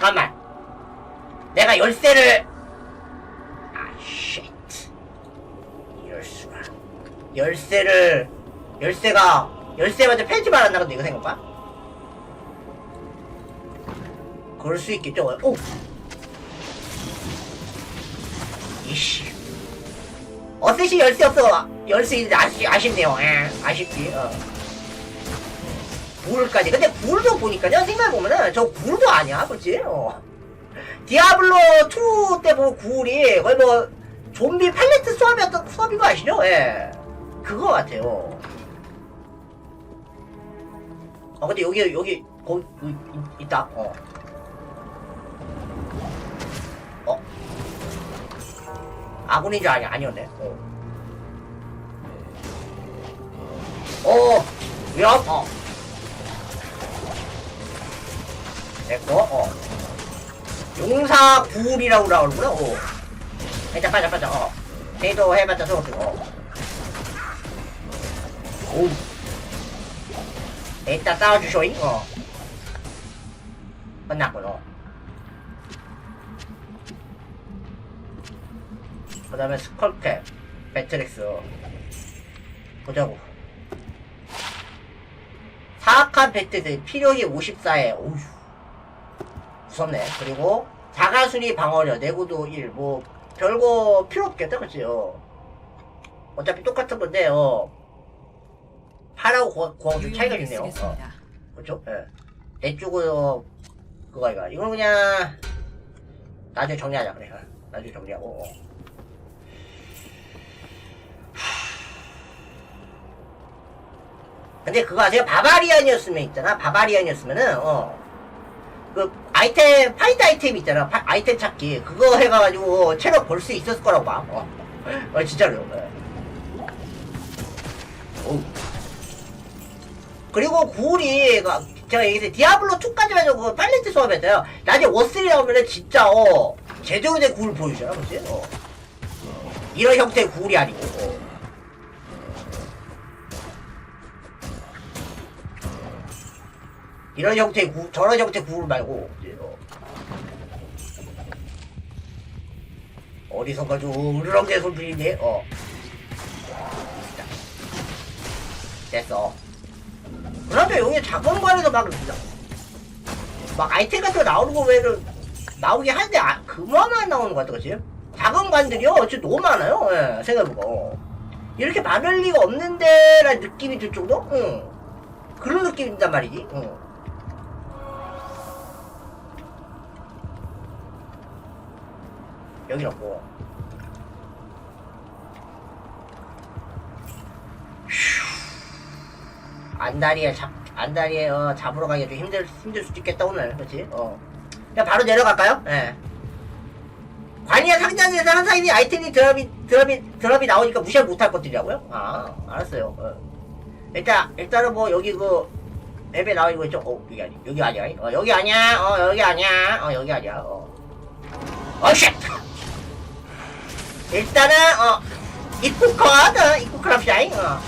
잠깐만. 내가 열쇠를 아 쉣. 이럴 수가. 열쇠를 열쇠가 열쇠 먼저 폐지 말았나 근데 이거 생각봐? 그럴 수 있겠죠. 오. 이씨. 어셋이 열쇠 없어. 열쇠 있는데 아쉽, 아쉽네요. 예, 아쉽지. 어. 불까지. 근데 불도 보니까요. 생각해보면은 저 불도 아니야. 그치? 어. 디아블로 2때 보면 굴이 거의 뭐 좀비 팔레트 수업이었던 수업인 거 아시죠? 예. 그거 같아요. 어 근데 여기 여기 거기 이- 이- 있다. 어. 어. 아군인 줄 아니 아니었네. 어. 어. 위험. 어. 됐고. 어. 용사 굴이라고 나오는구나. 어. 일단 빠져 빠져. 어. 걔도 해봤자 소용없고. 어. 오. 일단 싸워주쇼잉. 어. 끝났군. 어. 그 다음에 스컬캡, 배트렉스. 보자고. 사악한 배트들 필요기 54에, 오휴. 무섭네. 그리고 자가순위 방어력, 내구도 1, 뭐, 별거 필요 없겠다, 그치? 어. 어차피 똑같은 건데, 어. 파라고 구하- 구하고 좀 차이가 있네요. 어. 그렇죠? 예. 내 쪽은 어, 그거 이거 이건 그냥 나중에 정리하자 그래. 어. 나중에 정리하고. 어. 근데 그거 아세요? 바바리안이었으면 있잖아. 바바리안이었으면은 어. 그 아이템 파이트 아이템 있잖아. 파- 아이템 찾기 그거 해가지고 체력 벌수 있었을 거라고 봐. 어, 어 진짜로. 예. 어우. 그리고 굴이 그 제가 얘기했어요 디아블로 2까지 해가지고 그 팔레트 수업했어요 나중에 워스리 나오면은 진짜 어 제대로 된 굴을 보여주잖아 그치? 어. 이런 형태의 굴이 아니고 어. 이런 형태의 굴 저런 형태의 굴 말고? 어. 어디선가 좀 으르렁대 들리네 어 됐어 그런데 여기 자본관에서 막, 막 아이템 같은 거 나오는 거 외에는 나오긴 한데, 아, 그만만 나오는 것 같아, 그치? 자본관들이요, 진짜 너무 많아요, 예, 생각해보고. 어. 이렇게 많을 리가 없는데, 라는 느낌이 들 정도? 응. 그런 느낌이 든단 말이지, 응. 여긴 없고. 안다리에 잡 안다리에 어, 잡으러 가기 좀 힘들 힘들 수도 있겠다 오늘. 그렇지 어. 그냥 바로 내려갈까요? 예. 관이야 상자에서 항상 있는 아이템이 드랍이 드랍이 드랍이 나오니까 무시를 못할 것들이라고요? 아 알았어요. 어. 일단 일단은 뭐 여기 그 앱에 나와 거 있죠? 어 여기 아니 여기 아니야. 어 여기 아니야. 어 여기 아니야. 어 여기 아니야. 어. 어쉣 일단은 어 입구 컷 어, 컷 합시다잉 어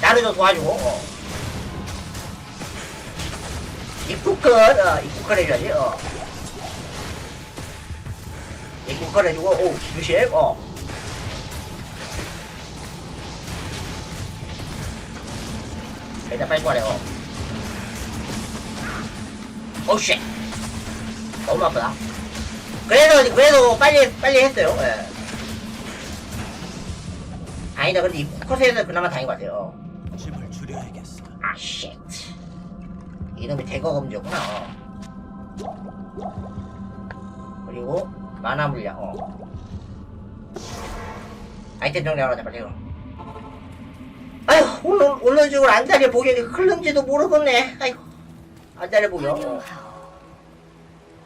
나를 좀 도와주고 어. 입구컷 어, 입구컷 해줘야지 어. 입구컷 해주고 오 조심 어. 일단 빨리 꺼내 어. 오쉣 너무 아프다 그래도 그래도 빨리 빨리 했어요 예. 아니다 근데 입구컷에서 그나마 다행인 것 같아요 어. 짐을 줄여야겠어. 아, 쉣. 이놈이 대거 검지였구나. 어. 그리고 만화 물량. 어. 아이템 정리하러 빨리. 요 아휴, 오늘 오늘 중으로 안달이 보격이 클는지도 모르겠네. 아이고, 안달이 보격. 어.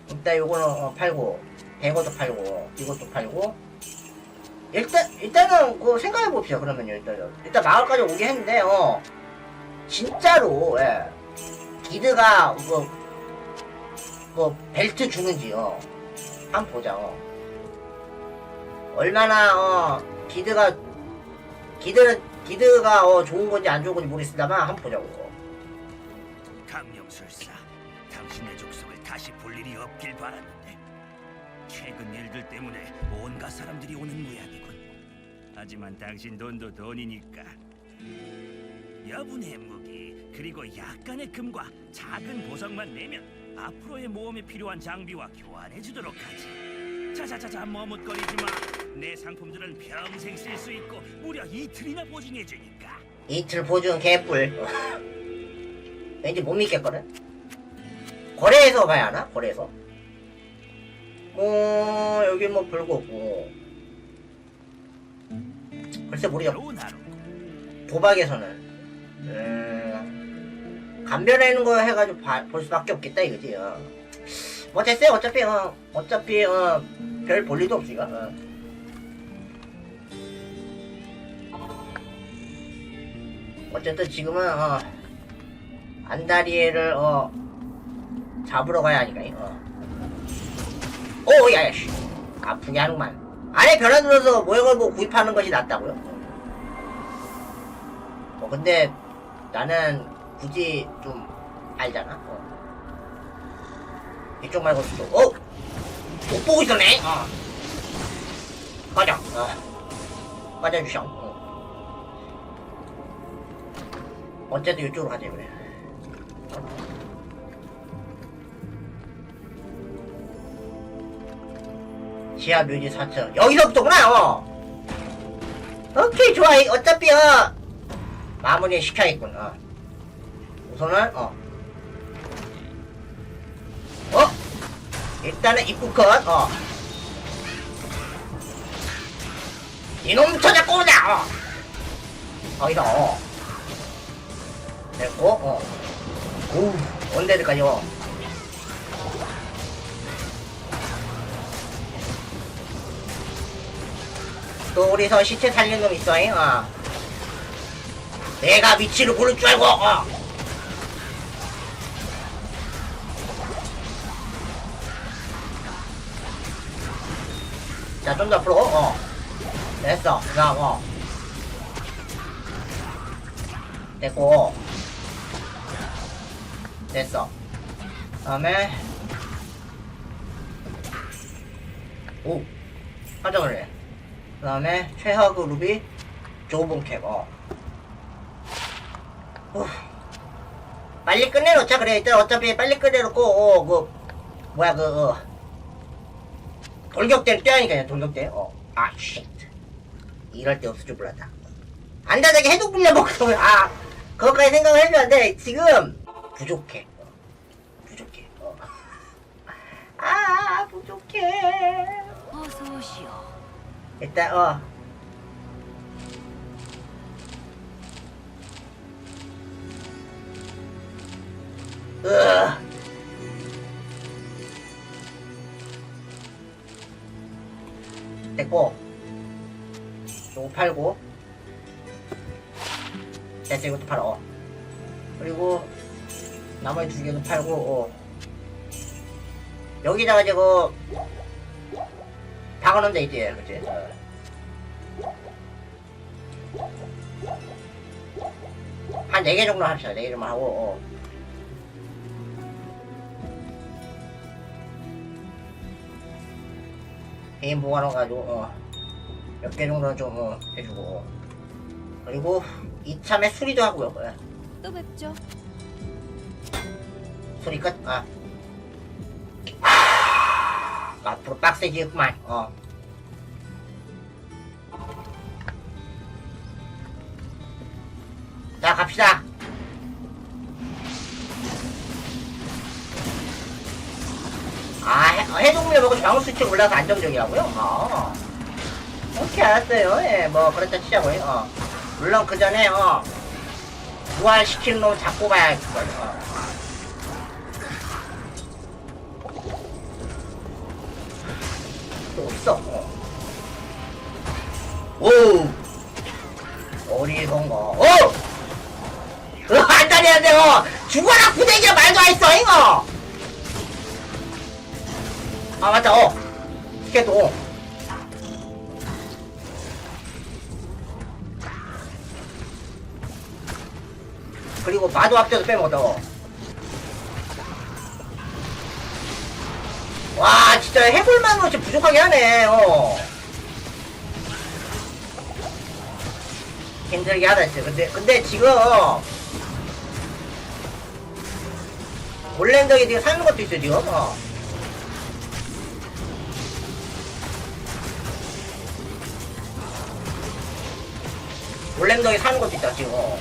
일단 요거는 어, 팔고, 대거도 팔고, 이것도 팔고. 일단 일단은 그 생각해 봅시다. 그러면요, 일단 일단 마을까지 오게 했는데, 어. 진짜로 예. 기드가 그, 그 벨트 주는지요 한번 보자 어. 얼마나 어 기드가 기드는 기드가 어 좋은 건지 안 좋은 건지 모르겠습니다만 한번 보자고 강령술사. 당신의 족속을 다시 볼 일이 없길 바랐는데 최근 일들 때문에 온갖 사람들이 오는 모양이군. 하지만 당신 돈도 돈이니까 여분의 무기 그리고 약간의 금과 작은 보석만 내면 앞으로의 모험에 필요한 장비와 교환해 주도록 하지. 자자자자 머뭇거리지 마. 내 상품들은 평생 쓸 수 있고 무려 이틀이나 보증해 주니까. 이틀 보증 개뿔. 왠지 못 믿겠거든. 거래해서 봐야 하나? 거래해서. 뭐 여기 뭐 별거 없고. 글쎄 모르겠. 도박에서는 음, 감별하는 거 해가지고 봐- 볼 수밖에 없겠다 이거지. 어. 뭐 됐어요. 어차피 어, 어차피 어, 별 볼 일도 없으니까. 어. 어쨌든 지금은 어, 안다리에를 어, 잡으러 가야 하니까. 어. 오, 야야, 씨. 아프게 하는구만. 안에 변화 눌러서 모형을 보고 구입하는 것이 낫다고요? 어, 근데 나는 굳이 좀 알잖아. 어. 이쪽 말고 저쪽. 어? 못 보고 있었네. 어. 꺼져. 어. 꺼져주셔. 어. 어쨌든 이쪽으로 가자 그래. 지하 묘지 4층. 여기서부터구나. 어. 오케이 좋아. 어차피 어. 마무리 시켜야겠군. 어. 우선은 어. 어? 일단은 입구 컷. 어. 이놈 찾아고 오자. 어. 거기서 어. 됐고 어. 오. 언제까지요? 우리서 시체 살린 놈 있어, 잉? 어. 내가 위치를 모를 줄 알고 어. 자, 좀 더 앞으로, 어. 됐어. 그 다음, 어. 됐고. 됐어. 그 다음에. 오. 화정을 해. 그 다음에, 최하그 루비, 좁은 캡, 어. 후. 빨리 끝내놓자 그래 일단 어차피 빨리 끝내놓고 어, 그 뭐야 그 어. 돌격대를 뛰어야니까 돌격대 어 아 쉣. 이럴 때 없을 줄 몰랐다 안다하게 해독 분량 먹고 아 그것까지 생각을 해줘야 돼 지금 부족해 어. 부족해 어. 아 부족해 어서 오시오. 일단 어 으. 됐고 요거 팔고 됐어 이것도 팔어 그리고 나머지 두 개도 팔고 어. 여기다가 이제 그 박아놓으면 돼 이제 그치 어. 한 4개 정도 합시다 4개 정도 하고 어. 개인 보관해가지고 어. 몇 개 정도는 좀 어, 해주고 어. 그리고 이참에 수리도 하고요 예. 또 뵙죠. 소리 끝. 아. 아, 앞으로 빡세지겠구만. 어. 자, 갑시다. 아, 해, 해동물 먹고 좌우 수치 올라서 안정적이라고요? 어. 오케이, 알았어요. 예, 뭐, 그렇다 치자고요. 어. 물론 그 전에, 어. 부활시키는 놈 잡고 가야겠걸. 어. 또 없어. 어. 오! 거. 오! 어, 안 다녀야 돼요! 죽어라, 구대기야 말도 안 했어, 이거! 아, 맞다, 어. 티켓도. 그리고 마도 합쳐서 빼먹었다, 어. 와 진짜 해볼만으로 진짜 부족하게 하네 어. 힘들게 하다 진짜. 근데 근데 지금 올랜덕이 지금 사는 것도 있어 지금 어. 올랜덕이 사는 것도 있다 지금. 어.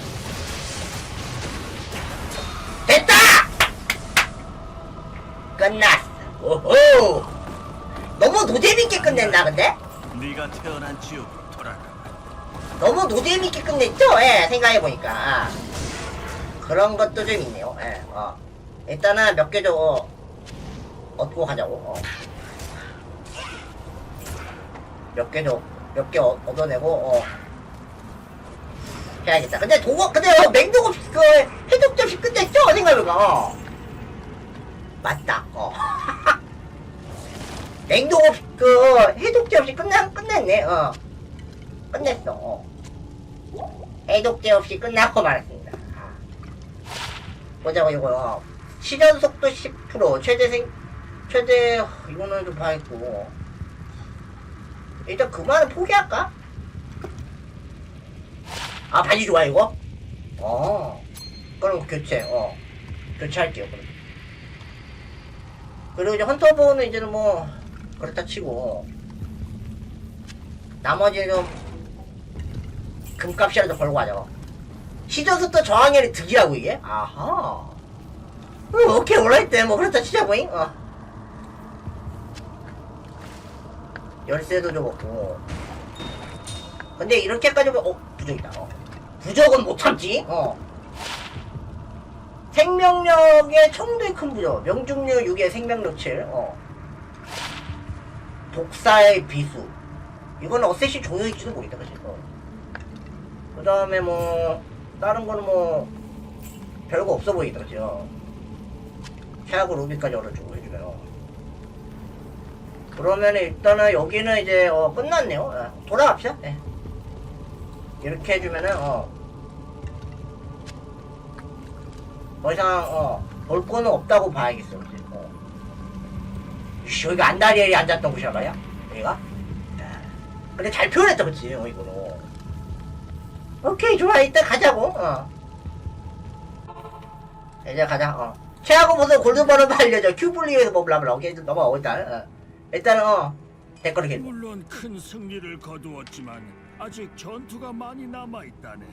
됐다! 끝났어 오호 너무 노잼있게 끝냈나 근데? 네가 태어난 지옥으로 돌아가. 너무 노잼있게 끝냈죠? 예, 생각해보니까. 그런 것도 좀 있네요. 예, 어. 일단은 몇 개 좀, 어, 얻고 가자고, 어. 몇개 좀, 몇 개 얻어내고, 어. 해야겠다. 근데 도거, 근데, 어, 맹도고, 그, 해독 접시 끝냈죠? 생각해보니까, 어. 맞다, 어. 맹도고, 그, 해독제 없이 끝나, 끝냈네, 어. 끝냈어. 어. 해독제 없이 끝나고 말았습니다. 아. 보자고 이거 어. 실현 속도 10% 최대 생 최대 어, 이거는 좀 봐야겠고 일단 그만은 포기할까? 아 바지 좋아 이거? 어 그럼 교체 어 교체할게요 그럼 그리고 이제 헌터보는 이제는 뭐 그렇다 치고 나머지는 금값이라도 벌고 하자. 시전부터 저항열이 득이라고 이게? 아하. 어, 오케이 올라있대 뭐 그렇다 치자고잉. 어. 열쇠도 좀 없고. 근데 이렇게까지 보면 어 부적이다. 어. 부적은 못 참지. 어. 생명력의 청도의 큰 부적. 명중률 6의 생명력 7. 어. 독사의 비수. 이거는 어셋이 종료일지도 모르겠다, 그치? 어. 그 다음에 뭐, 다른 거는 뭐, 별거 없어 보이다, 그죠? 최하고 루비까지 얼어주고 해주면. 그러면 일단은 여기는 이제, 어, 끝났네요. 어, 돌아갑시다, 예. 이렇게 해주면은, 어. 더 이상, 어, 볼 거는 없다고 봐야겠어, 그치? 여기가 안다리엘이 앉았던 말이야? 여기가? 근데 잘 표현했다 그치? 어 이거로 오케이 좋아. 이따 가자고. 어. 이제 가자 어. 최하고 무슨 골드버는 알려줘. 큐블리에서 뭐 블라블라 오케이 좀 넘어가 일단. 어. 일단은 어. 댓글을 개 물론 큰 승리를 거두었지만 아직 전투가 많이 남아 있다네.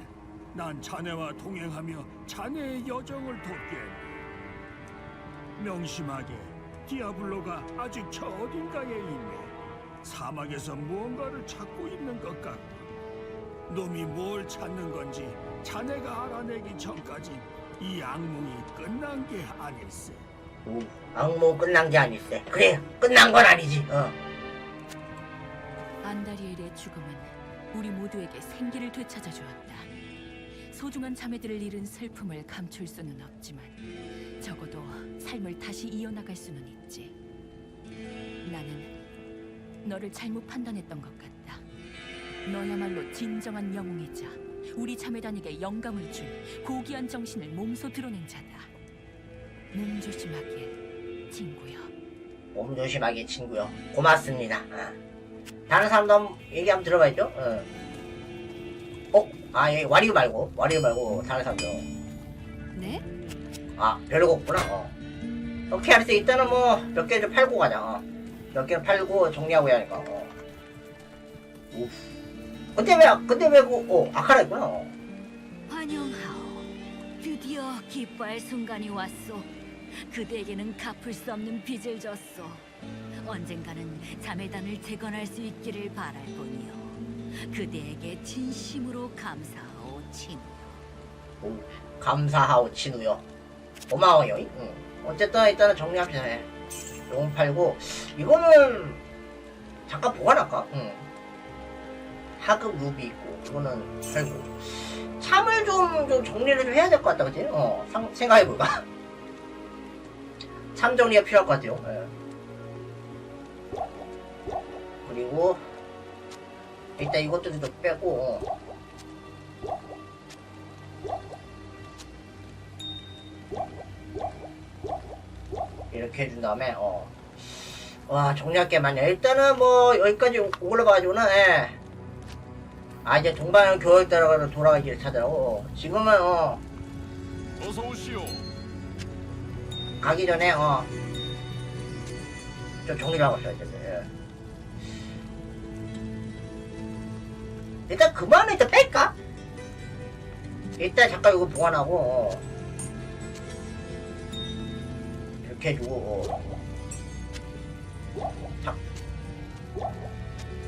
난 자네와 동행하며 자네의 여정을 돕겠네. 명심하게 디아블로가 아직 저 어딘가에 있네. 사막에서 무언가를 찾고 있는 것 같고 놈이 뭘 찾는 건지 자네가 알아내기 전까지 이 악몽이 끝난 게 아닐세. 오, 악몽 끝난 게 아니세 그래 끝난 건 아니지 어 안다리엘의 죽음은 우리 모두에게 생기를 되찾아 주었다. 소중한 자매들을 잃은 슬픔을 감출 수는 없지만 적어도 삶을 다시 이어나갈 수는 있지. 나는 너를 잘못 판단했던 것 같다. 너야말로 진정한 영웅이자 우리 자매단에게 영감을 준 고귀한 정신을 몸소 드러낸 자다. 몸 조심하길, 친구여. 몸 조심하게 친구요 고맙습니다 어. 다른 사람도 한번 얘기 한번 들어봐야죠 어? 어? 아 여기 와리오 말고 와리오 말고 다른 사람도 네? 아 별거 없구나 어. 오케이 알았어 일단은 뭐 몇 개 좀 팔고 가자 어. 몇개 팔고 정리하고 해야 하니까 어. 우후. 근데 왜 근데 왜그 어, 아카라 있구나 어. 환영하오. 드디어 기뻐할 순간이 왔소. 그대에게는 갚을 수 없는 빚을 졌소. 언젠가는 자매단을 재건할 수 있기를 바랄 뿐이요. 그대에게 진심으로 감사하오, 친구. 오, 감사하오 친우요 고마워요 응. 어쨌든 일단은 정리합시다 예. 요건 팔고 이거는 잠깐 보관할까? 응. 하급 루비 있고 이거는 팔고 참을 좀, 좀 정리를 좀 해야 될 것 같다 그치? 어 상- 생각해볼까? 참 정리가 필요할 것 같아요 예. 그리고 일단 이것들도 좀 빼고 어. 이렇게 해준 다음에 어 와 정리할 게 많네 일단은 뭐 여기까지 오- 올라가가지고는 예. 아 이제 동방 교육 따라가서 돌아가기를 찾으라고 지금은 어 어서 오시오. 가기 전에 어 좀 정리를 하고 있어야 되는데 예. 일단 그만은 일단 뺄까? 일단 잠깐 이거 보관하고 어. 이렇게 해주고 어. 자.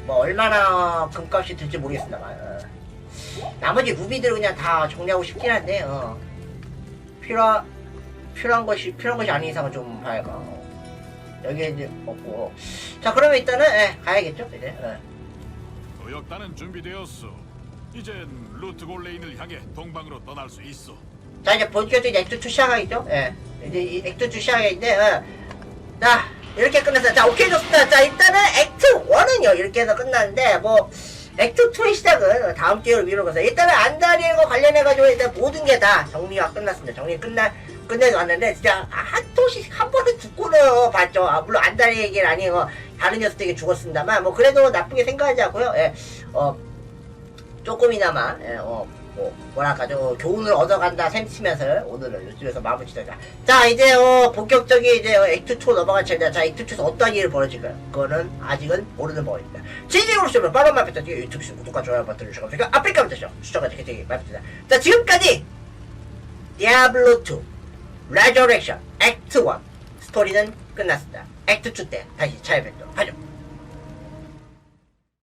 뭐 얼마나 금값이 들지 모르겠습니다만 어. 나머지 루비들 그냥 다 정리하고 싶긴 한데 어. 필요 필요한 것이 필요한 것이 아닌 이상은 좀 봐야 가 어. 여기에 이제 없고 자 그러면 일단은 예, 가야겠죠 이제 예. 도역단은 준비되었소. 이젠 루트 골레인을 향해 동방으로 떠날 수 있어. 자 이제 본격적인 액트 2 시작하겠죠 예 이제 이 액트 2 시작하겠는데 예. 자 이렇게 끝났어요 자 오케이 좋습니다. 자 일단은 액트 1은요. 이렇게 해서 끝났는데 뭐 액트 2의 시작은 다음 기회로 미루고서 일단은 안다리엘과 관련해가지고 일단 모든 게 다 정리가 끝났습니다. 정리 끝나 끝내고 왔는데 진짜 한 도씩 한 번은 죽고는 봤죠. 아, 물론 안다리엘이 아니고 다른 녀석들에게 죽었습니다만 뭐 그래도 나쁘게 생각하지 않고요. 예. 어 조금이나마 예, 어, 뭐 뭐랄까 저 교훈을 얻어간다 셈치면서 오늘은 이쯤에서 마무리 짓자. 자 이제 어 본격적인 이제 어, 액트 2 넘어갈 차례다. 자 액트 2에서 어떤 일이 벌어질까요? 그거는 아직은 모르는 법입니다. 진행으로 시면 빠른 말 뱉어주기 유튜브 시 구독과 좋아요 버튼 누르시고 그러니까 아프리카 부터 추천까지 굉장히 부탁드립니다. 자 지금까지 디아블로 2 레저렉션 액트 1 스토리는 끝났습니다. 액트 2 때 다시 찾아뵙도록 하죠